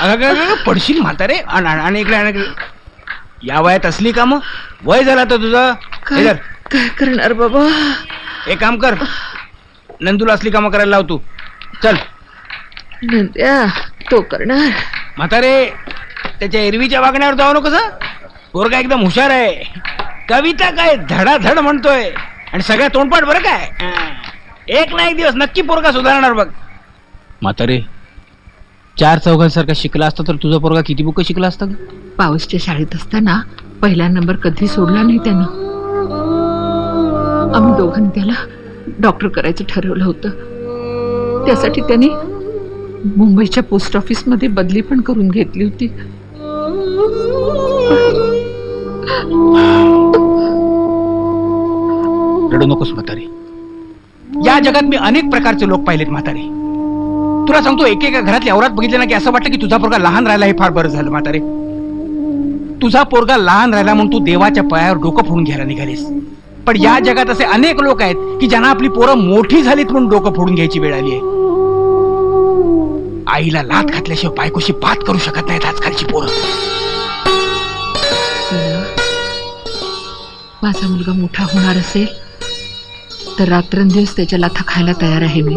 अगं, अगं, अगं, पडशील म्हातारे. आणि आणि इकडे आणि इकडे. या वयात असली का मग वय झालं आता तुझं. काय धर, काय करणार बाबा? एक काम कर. नंदूला असली कामं करायला लाव तू. चल. नंद्या तो करणार. म्हातारे त्याच्या एरवीच्या वागण्यावर जाऊ नको कसं पोरगा एकदम हुशार आहे. कविता काय धडाधड म्हणतोय. आणि सगळ्या तोंडपाठ बरं काय. एक ना एक दिवस नक्की पोरगा सुधारणार बघ. म्हातारे चार चौघांसारखा शिकला असता तर तुझा पोरगा किती बुक शिकला असता ग? पाऊसच्या शाळेत असताना पहिला नंबर कधी सोडला नाही त्यानं. आम्ही दोघांनी त्याला डॉक्टर करायचं ठरवलं होतं. त्यासाठी त्याने मुंबईच्या पोस्ट ऑफिसमध्ये बदली पण करून घेतली होती. रडू नकोस म्हातारे. या जगात मी अनेक प्रकारचे लोक पाहिलेत म्हातारे. तुला सांगतो एकेका घरातली औरात बघितली ना की असं वाटतं की तुझा पोरगा लहान राहिला हे फार बरं झालं म्हातारे. तुझा पोरगा लहान राहिला म्हणून तू देवाच्या पायावर डोकं फोडून घ्यायला निघालीस. पण या जगात असे अनेक लोक आहेत की ज्यांना आपली पोरं मोठी झालीत म्हणून डोकं फोडून घ्यायची वेळ आली आहे. आईला लात घातल्याशिवाय बायकोशी बात करू शकत नाहीत आजकालची पोरं. माझा मुलगा मोठा होणार असेल तर रात्रंदिवस त्याच्या लाथा खायला तयार आहे मी.